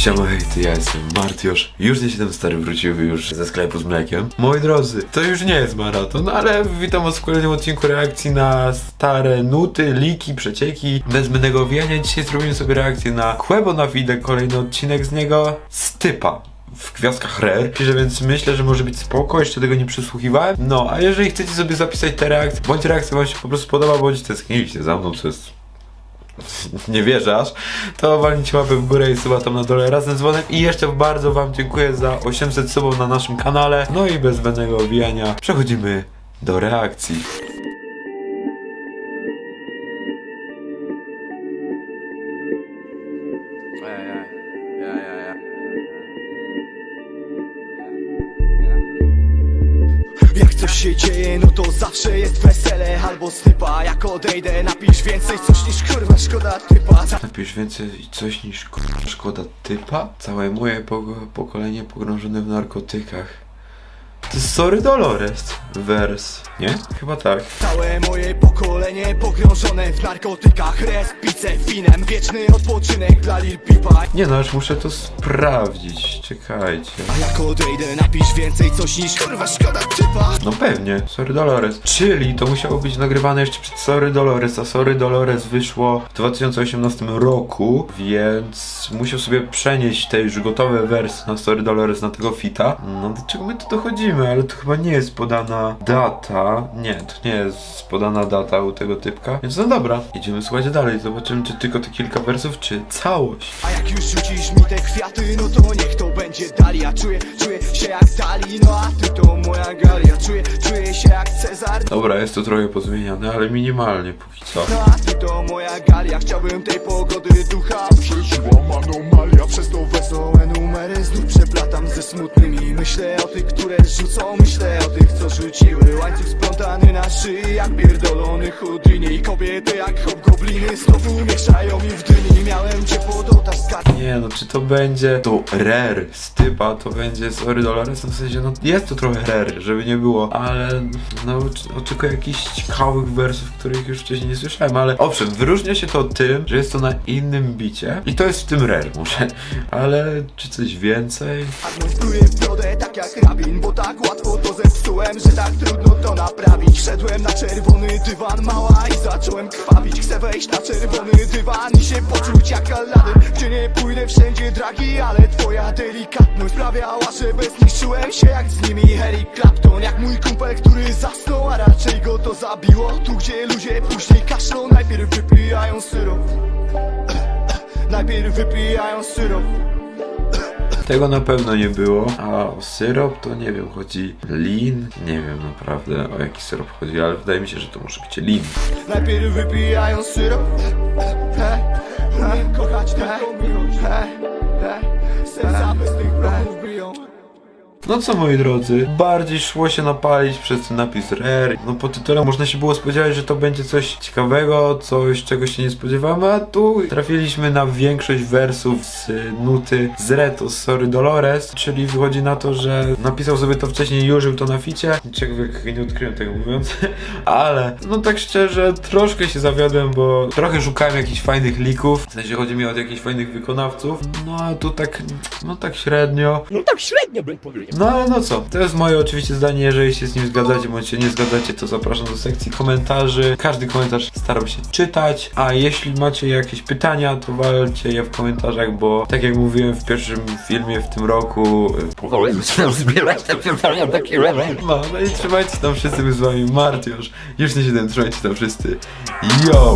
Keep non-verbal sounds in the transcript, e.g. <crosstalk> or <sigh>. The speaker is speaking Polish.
Siema hejty, ja jestem Martiosz. Już nie 7 stary wróciły już ze sklepu z mlekiem. Moi drodzy, to już nie jest maraton, ale witam was w kolejnym odcinku reakcji na stare nuty, liki, przecieki, bez zbędnego owijania. Dzisiaj zrobimy sobie reakcję na Quebo na Fide, kolejny odcinek z niego z typa w gwiazdkach rare, Pisze, więc myślę, że może być spoko, jeszcze tego nie przysłuchiwałem. No, a jeżeli chcecie sobie zapisać te reakcje, bądź reakcja wam się po prostu podoba, bądź tęskniliście za mną, co jest <laughs> nie wierzę aż, to walnijcie łapę w górę i suba tam na dole razem z dzwonem i jeszcze bardzo wam dziękuję za 800 subów na naszym kanale. No i bez zbędnego owijania przechodzimy do reakcji. Się dzieje, no to zawsze jest wesele Albo stypa, jak odejdę Napisz więcej, coś niż kurwa szkoda typa Napisz więcej coś niż k***a szkoda typa? Całe moje poko- pokolenie pogrążone w narkotykach. To Sorry Dolores wers, nie? Chyba tak. Całe moje pokolenie pogrążone w narkotykach Respice, finem, wieczny odpoczynek dla Lil Pipa Nie no, aż muszę to sprawdzić, czekajcie. A jak odejdę, napisz więcej, coś niż kurwa szkoda typa No pewnie, Sorry Dolores. Czyli to musiało być nagrywane jeszcze przed Sorry Dolores, a Sorry Dolores wyszło w 2018 roku, więc musiał sobie przenieść te już gotowe wersje na Sorry Dolores na tego fita. No do czego my tu dochodzimy, ale to chyba nie jest podana data. Nie, to nie jest podana data u tego typka. Więc no dobra, idziemy słuchać dalej, zobaczymy czy tylko te kilka wersów, czy całość. A jak już rzucisz mi te kwiaty, no to niech to będzie Dalia. Czuję, czuję się jak Dali, no a ty to moja galia. Czuję, czuję się jak Cezar, Dobra, jest to trochę pozmieniane, ale minimalnie póki co. No a ty to moja galia. Chciałbym tej pogody ducha Przeżyłam anomalia Przez to wesołe numery. Znów przeplatam ze smutnymi. Myślę o tych, które rzucą. Myślę o tych, co rzuciły Łańcuch splątany na szyi Jak pierdolony Houdini I kobiety jak hobgobliny Znowu mieszają mi w dyni Miałem cię Nie no, czy to będzie to rare z typa, to będzie sorry Dolores, no w sensie, no jest to trochę rare, żeby nie było, ale no oczekuję jakichś ciekawych wersów, których już wcześniej nie słyszałem, ale owszem, wyróżnia się to tym, że jest to na innym bicie i to jest w tym rare, muszę, ale czy coś więcej? Admon pluje w brodę tak jak rabin Bo tak łatwo zepsułem, że tak trudno to naprawić. Wszedłem na czerwony dywan mała i zacząłem krwawić. Chcę wejść na czerwony dywan i się poczuć jak Aladdin. Gdzie nie pójdę wszędzie dragi, ale twoja delikatność Sprawiała, że bezniszczyłem się jak z nimi Harry Clapton. Jak mój kumpel, który zasnął, a raczej go to zabiło. Tu gdzie ludzie później kaszlą, najpierw wypijają syrop <coughs> Najpierw wypijają syrop Tego na pewno nie było, a o syrop to nie wiem, chodzi lin, nie wiem naprawdę o jaki syrop chodzi, ale wydaje mi się, że to może być lin. Najpierw wypijają syrop. He, he, Kochać tylko miłość. He, he, No co moi drodzy, bardziej szło się napalić przez ten napis rare. No po tytule można się było spodziewać, że to będzie coś ciekawego, coś czego się nie spodziewamy, a tu trafiliśmy na większość wersów z nuty z Reto, Sorry Dolores, czyli wychodzi na to, że napisał sobie to wcześniej i użył to na ficie. Ciekawych nie odkryłem tego mówiąc, <laughs> ale no tak szczerze, troszkę się zawiodłem, bo trochę szukałem jakichś fajnych lików, w sensie chodzi mi o jakichś fajnych wykonawców, no a tu tak, no tak średnio. No tak średnio bym powiedział. No ale no co, to jest moje oczywiście zdanie, jeżeli się z nim zgadzacie bądź się nie zgadzacie, to zapraszam do sekcji komentarzy. Każdy komentarz staram się czytać, a jeśli macie jakieś pytania, to walcie je w komentarzach, bo tak jak mówiłem w pierwszym filmie w tym roku... y, Zbierać te pytania takie rewe. No, no i trzymajcie się tam wszyscy, my z wami Martiusz, już nie 7, trzymajcie się tam wszyscy. Yo!